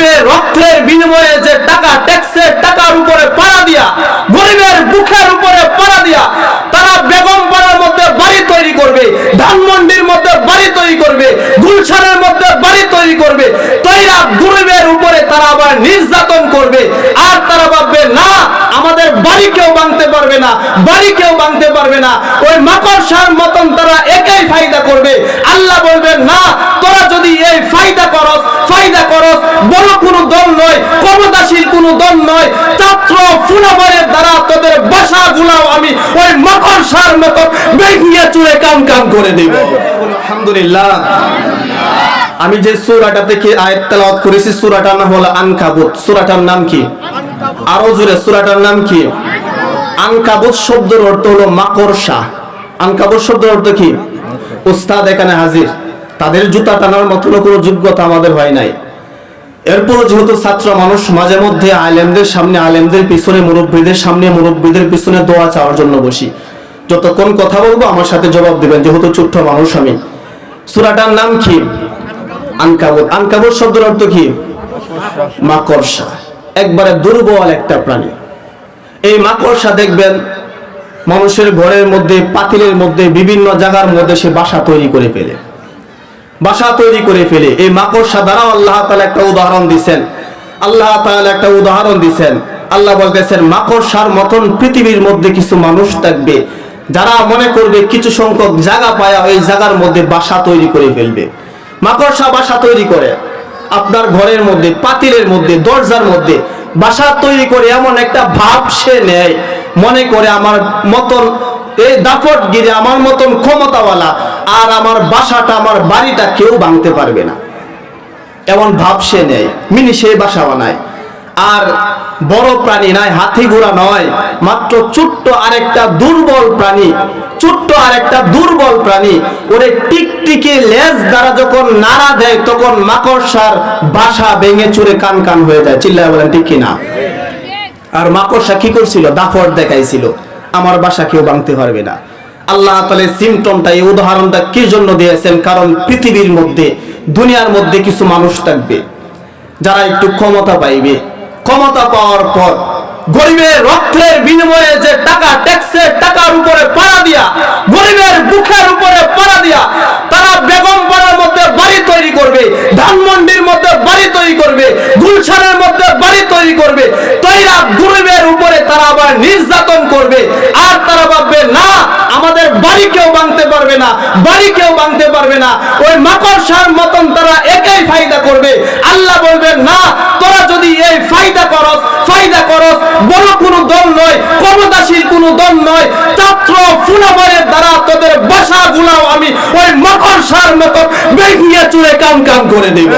গরিবের রক্তের বিনিময়ে যে টাকা, ট্যাক্সের টাকার উপরে পাড়া দিয়া, গরিবের বুকের উপরে পাড়া দিয়া, তারা বেগম পাড়ার মধ্যে বাড়ি তৈরি করবে, ধানমন্ডির মধ্যে বাড়ি তৈরি করবে, গুলশানের মধ্যে বাড়ি তৈরি করবে, তৈরা গরিবের উপরে তারা আবার নির্যাতন করবে। আর তারা ভাববে, না, আমাদের বাড়ি কেউ ভাঙতে পারবে না, বাড়ি কেউ ভাঙতে পারবে না। ওই মাকড়সার মতন তারা একাই ফায়দা করবে। আল্লাহ বলবেন না, তোরা এই ফায়দা করস ফায়দা করস। বড় কোনো দল নয়, ক্ষমতাশীল কোনো দল নয়। ছাত্র দ্বারা তোদের বাসা গুলাও আমি ওই মাকড়সার মতন বেগিয়ে চুড়ে কাম কাম করে দেব। আলহামদুলিল্লাহ। আমি যে সূরাটা থেকে আয়াত তেলাওয়াত করেছি, সূরাটার নাম হলো আনকাবুত। সূরাটার নাম কি? আরও জোরে, সুরাটার নাম কি? আনকাবুত শব্দের অর্থ হলো মাকড়সা। আনকাবুত শব্দের অর্থ কি? উস্তাদ এখানে হাজির। তাদের জুতা টানার মতো কোনো যোগ্যতা আমাদের হয় নাই। এরপরও যেহেতু ছাত্র মানুষ, মাঝে মধ্যে আলেমদের সামনে, আলেমদের পিছনে, মুরব্বীদের সামনে, মুরব্বীদের পিছনে দোয়া চাওয়ার জন্য বসি। যতক্ষণ কথা বলব, আমার সাথে জবাব দিবেন, যেহেতু ছোট্ট মানুষ আমি। সুরাটার নাম কি? আনকাবুত। আনকাবুত শব্দের অর্থ কি? মাকড়সা। একবারে দুর্বল একটা প্রাণী। এই মাকড়সা দেখবেন, মানুষের ঘরের মধ্যে, পাতিলের মধ্যে, বিভিন্ন জায়গার মধ্যে সে বাসা তৈরি করে ফেলে। বাসা তৈরি করে ফেলে। এই মাকড়সা দ্বারা আল্লাহ তাআলা একটা উদাহরণ দিছেন। আল্লাহ তাআলা একটা উদাহরণ দিছেন। আল্লাহ বলতেছেন, মাকড়সার মতন পৃথিবীর মধ্যে কিছু মানুষ থাকবে, যারা মনে করবে কিছু সংখ্যক জায়গা পায়া ওই জায়গার মধ্যে বাসা তৈরি করে ফেলবে। মাকড়সা বাসা তৈরি করে, আপনার ঘরের মধ্যে, পাতিলের মধ্যে, দরজার মধ্যে বাসা তৈরি করে এমন একটা ভাব সে নেয় মনে করে আমার মতন এই দাপট গিরে আমার মতন ক্ষমতাওয়ালা, আর আমার বাসাটা, আমার বাড়িটা কেউ ভাঙতে পারবে না। এমন ভাব সে নেয়, মিনি সে বাসা বানায় আর বড় প্রাণী নয় হাতি ঘোড়া নয়, মাত্র ছোট্ট আরেকটা দুর্বল প্রাণী, ছোট্ট আরেকটা দুর্বল প্রাণী, ওরে টিকটিকে লেজ দ্বারা যখন নাড়া দেয়, তখন মাকড়সার বাসা ভেঙে চুরে কান কান হয়ে যায়। চিল্লায় বলেন, ঠিক কিনা? আর মাকড়সা কি করছিল? দাফট দেখাইছিল। আমার বাসা কেউ ভাঙতে পারবে না। আল্লাহ তালে সিমটমটা এই উদাহরণটা কি জন্য দিয়েছেন? কারণ পৃথিবীর মধ্যে, দুনিয়ার মধ্যে কিছু মানুষ থাকবে, যারা একটু ক্ষমতা পাইবে। ক্ষমতা পাওয়ার পর গরিবের রক্তের বিনিময়ে যে টাকা, ট্যাক্সের টাকার উপরে পাড়া দিয়া গরিবের বুকের উপরে পাড়া দিয়া তারা বেগম পাড়ার মধ্যে বাড়ি তৈরি করবে ধানমন্ডির মধ্যে বাড়ি তৈরি করবে গুলশানের মধ্যে বাড়ি তৈরি করবে তৈরা গরিবের উপরে তারা আবার নির্যাতন করবে। আর তারা ভাববে, না, আমাদের বাড়ি কেউ ভাঙতে পারবে না, বাড়ি কেউ ভাঙতে পারবে না। ওই মাকড়সার মতন তারা একাই ফায়দা করবে। আল্লাহ বলবেন, না, তোরা যদি এই ফায়দা করস ফায়দা করস, বড় কোনো দল নয়, ক্ষমতাশীল কোনো দল নয়, ছাত্র ফুলাবরের দ্বারা তোদের বাসা গুলাও আমি ওই মাকড়সার মতন বেগিয়ে চুড়ে কাম কাম করে দেব।